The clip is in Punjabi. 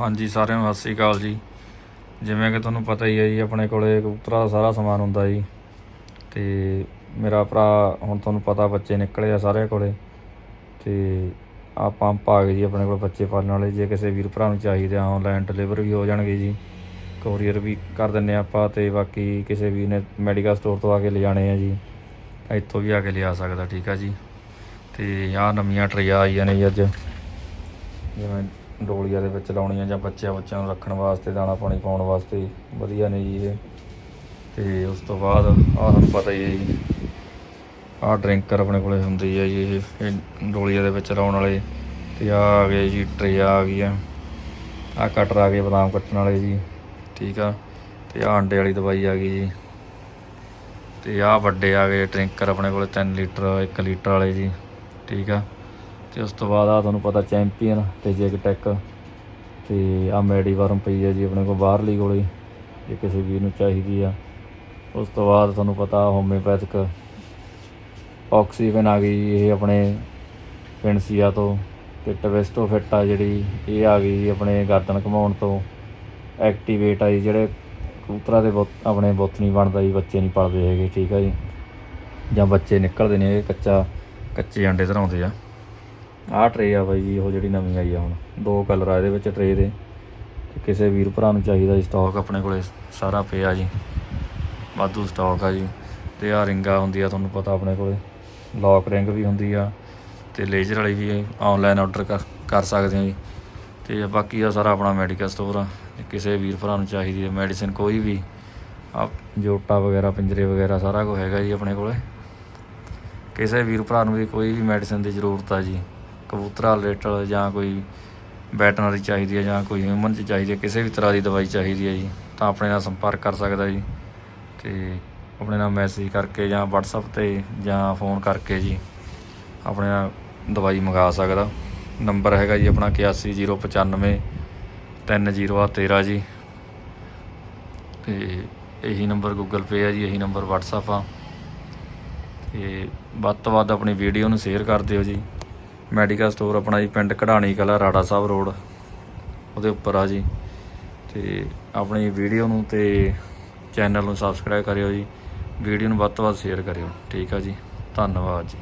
ਹਾਂਜੀ, ਸਾਰਿਆਂ ਨੂੰ ਸਤਿ ਸ੍ਰੀ ਅਕਾਲ ਜੀ। ਜਿਵੇਂ ਕਿ ਤੁਹਾਨੂੰ ਪਤਾ ਹੀ ਹੈ ਜੀ, ਆਪਣੇ ਕੋਲੇ ਕਬੂਤਰਾਂ ਦਾ ਸਾਰਾ ਸਮਾਨ ਹੁੰਦਾ ਜੀ। ਤੇ ਮੇਰਾ ਭਰਾ ਹੁਣ ਤੁਹਾਨੂੰ ਪਤਾ ਬੱਚੇ ਨਿਕਲੇ ਆ ਸਾਰਿਆਂ ਕੋਲੇ। ਤੇ ਆ ਪੰਪ ਆ ਗਏ ਜੀ ਆਪਣੇ ਕੋਲ ਬੱਚੇ ਪਾਲਣ ਵਾਲੇ। ਜੇ ਕਿਸੇ ਵੀਰ ਭਰਾ ਨੂੰ ਚਾਹੀਦੇ ਆ ਆਨਲਾਈਨ ਡਿਲੀਵਰ ਵੀ ਹੋ ਜਾਣਗੇ ਜੀ। ਕੋਰੀਅਰ ਵੀ ਕਰ ਦਿੰਨੇ ਆਪਾਂ ਤੇ ਬਾਕੀ ਕਿਸੇ ਵੀਰ ਨੇ ਮੈਡੀਕਲ ਸਟੋਰ ਤੋਂ ਆ ਕੇ ਲਿਜਾਣੇ ਆ ਜੀ। ਇੱਥੋਂ ਵੀ ਆ ਕੇ ਲਿਆ ਸਕਦਾ, ਠੀਕ ਆ ਜੀ। ਤੇ ਆਹ ਨਵੀਆਂ ਟਰੇਆਂ ਆਈਆਂ ਨੇ ਜੀ ਅੱਜ। ਜਿਵੇਂ ਡੋਲੀਆਂ ਦੇ ਵਿੱਚ ਲਾਉਣੀਆਂ ਜਾਂ ਬੱਚਿਆਂ ਬੱਚਿਆਂ ਨੂੰ ਰੱਖਣ ਵਾਸਤੇ, ਦਾਣਾ ਪਾਣੀ ਪਾਉਣ ਵਾਸਤੇ, ਵਧੀਆ ਨੇ ਜੀ ਇਹ। ਤੇ ਉਸ ਤੋਂ ਬਾਅਦ ਆਹ ਤੁਹਾਨੂੰ ਪਤਾ ਹੀ ਹੈ ਜੀ, ਆਹ ਡਰਿੰਕਰ ਆਪਣੇ ਕੋਲੇ ਹੁੰਦੀ ਹੈ ਜੀ ਇਹ ਇਹ ਡੋਲੀਆਂ ਦੇ ਵਿੱਚ ਲਾਉਣ ਵਾਲੇ। ਤੇ ਆਹ ਆ ਗਏ ਜੀ, ਟਰੇ ਆ ਗਈ ਆ ਆਹ ਕਟਰ ਆ ਗਏ ਬਦਾਮ ਕੱਟਣ ਵਾਲੇ ਜੀ, ਠੀਕ ਆ। ਤੇ ਆਹ ਅੰਡੇ ਵਾਲੀ ਦਵਾਈ ਆ ਗਈ ਜੀ। ਤੇ ਆਹ ਵੱਡੇ ਆ ਗਏ ਡਰਿੰਕਰ ਆਪਣੇ ਕੋਲੇ 3 ਲੀਟਰ 1 ਲੀਟਰ ਵਾਲੇ ਜੀ, ਠੀਕ ਆ। ਤੇ ਉਸ ਤੋਂ ਬਾਅਦ ਆ ਤੁਹਾਨੂੰ ਪਤਾ ਚੈਂਪੀਅਨ ਤੇ ਜੈਗ ਟੈਕ ਤੇ ਆ ਮੈਡੀਵਾਰਮ ਪਈ ਹੈ ਜੀ ਆਪਣੇ ਕੋਲ ਬਾਹਰਲੀ ਗੋਲੀ ਜੇ ਕਿਸੇ ਵੀਰ ਨੂੰ ਚਾਹੀਦੀ ਆ। ਉਸ ਤੋਂ ਬਾਅਦ ਤੁਹਾਨੂੰ ਪਤਾ ਹੋਮਿਓਪੈਥਿਕ ਆਕਸੀਜਨ ਆ ਗਈ ਜੀ, ਇਹ ਆਪਣੇ ਪਿੰਡਸੀਆ ਤੋਂ ਤੇ ਟਵਿਸਟੋ ਫਿੱਟ ਆ ਜਿਹੜੀ ਇਹ ਆ ਗਈ ਆਪਣੇ ਗਰਦਨ ਘਮਾਉਣ ਤੋਂ। ਐਕਟੀਵੇਟ ਆ ਜੀ ਜਿਹੜੇ ਕਬੂਤਰਾਂ ਦੇ ਬੁੱਤ- ਆਪਣੇ ਬੁੱਤ ਨਹੀਂ ਬਣਦਾ ਜੀ ਬੱਚੇ ਨਹੀਂ ਪਲਦੇ ਹੈਗੇ ਠੀਕ ਆ ਜੀ। ਜਾਂ ਬੱਚੇ ਨਿਕਲਦੇ ਨੇ ਇਹ ਕੱਚਾ ਕੱਚੇ ਅੰਡੇ ਧਰਾਉਂਦੇ ਆ। ਆਹ ਟਰੇ ਆ ਬਾਈ ਜੀ, ਉਹ ਜਿਹੜੀ ਨਵੀਂ ਆਈ ਆ ਹੁਣ। ਦੋ ਕਲਰ ਆ ਇਹਦੇ ਵਿੱਚ ਟਰੇ ਦੇ। ਕਿਸੇ ਵੀਰ ਭਰਾ ਨੂੰ ਚਾਹੀਦਾ ਜੀ ਸਟਾਕ ਆਪਣੇ ਕੋਲੇ, ਸਾਰਾ ਪਿਆ ਜੀ। ਵਾਧੂ ਸਟਾਕ ਆ ਜੀ। ਤੇ ਆ ਰਿੰਗਾ ਹੁੰਦੀ ਆ, ਤੁਹਾਨੂੰ ਪਤਾ ਆਪਣੇ ਕੋਲੇ। ਲੌਕ ਰਿੰਗ ਵੀ ਹੁੰਦੀ ਆ। ਤੇ ਲੇਜ਼ਰ ਵਾਲੀ ਵੀ ਆਨਲਾਈਨ ਆਰਡਰ ਕਰ ਕਰ ਸਕਦੇ ਆ ਜੀ। ਤੇ ਬਾਕੀ ਆ ਸਾਰਾ ਆਪਣਾ ਮੈਡੀਕਲ ਸਟੋਰ ਆ। ਜੇ ਕਿਸੇ ਵੀਰ ਭਰਾ ਨੂੰ ਚਾਹੀਦੀ ਹੈ ਮੈਡੀਸਿਨ ਕੋਈ ਵੀ। ਆ ਜੋਟਾ ਵਗੈਰਾ, ਪਿੰਜਰੇ ਵਗੈਰਾ ਸਾਰਾ ਕੁਝ ਹੈਗਾ ਜੀ ਆਪਣੇ ਕੋਲੇ। ਕਿਸੇ ਵੀਰ ਭਰਾ ਨੂੰ ਵੀ ਕੋਈ ਵੀ ਮੈਡੀਸਿਨ ਦੀ ਜ਼ਰੂਰਤ ਆ ਜੀ। ਕਬੂਤਰਾਂ ਰਿਲੇਟਡ ਜਾਂ ਕੋਈ ਵੈਟਰਨਰੀ ਚਾਹੀਦੀ ਹੈ ਜਾਂ ਕੋਈ ਹਿਊਮਨ ਚ ਚਾਹੀਦੀ ਹੈ, ਕਿਸੇ ਵੀ ਤਰ੍ਹਾਂ ਦੀ ਦਵਾਈ ਚਾਹੀਦੀ ਹੈ ਜੀ, ਤਾਂ ਆਪਣੇ ਨਾਲ ਸੰਪਰਕ ਕਰ ਸਕਦਾ ਜੀ। ਤੇ ਆਪਣੇ ਨਾਲ ਮੈਸੇਜ ਕਰਕੇ ਜਾਂ WhatsApp ਤੇ ਜਾਂ ਫੋਨ ਕਰਕੇ ਜੀ ਆਪਣੇ ਨਾਲ ਦਵਾਈ ਮੰਗਾ ਸਕਦਾ। ਨੰਬਰ ਹੈਗਾ ਜੀ ਆਪਣਾ 81095 3013 ਜੀ। ਤੇ ਇਹੀ ਨੰਬਰ Google Pay ਆ ਜੀ, ਇਹੀ ਨੰਬਰ WhatsApp ਆ। ਤੇ ਵੱਧ ਤੋਂ ਵੱਧ ਆਪਣੀ ਵੀਡੀਓ ਨੂੰ ਸ਼ੇਅਰ ਕਰ ਦਿਓ ਜੀ। ਮੈਡੀਕਲ ਸਟੋਰ ਆਪਣਾ ਜੀ, ਪਿੰਡ ਕਢਾਣੀ ਕਲਾ, ਰਾੜਾ ਸਾਹਿਬ ਰੋਡ। ਉਹਦੇ ਉੱਪਰ ਆ ਜੀ। ਤੇ ਆਪਣੀ ਵੀਡੀਓ ਨੂੰ ਤੇ ਚੈਨਲ ਨੂੰ ਸਬਸਕ੍ਰਾਈਬ ਕਰਿਓ ਜੀ। ਵੀਡੀਓ ਨੂੰ ਵੱਧ ਤੋਂ ਵੱਧ ਸ਼ੇਅਰ ਕਰਿਓ। ਠੀਕ ਆ ਜੀ। ਧੰਨਵਾਦ ਜੀ।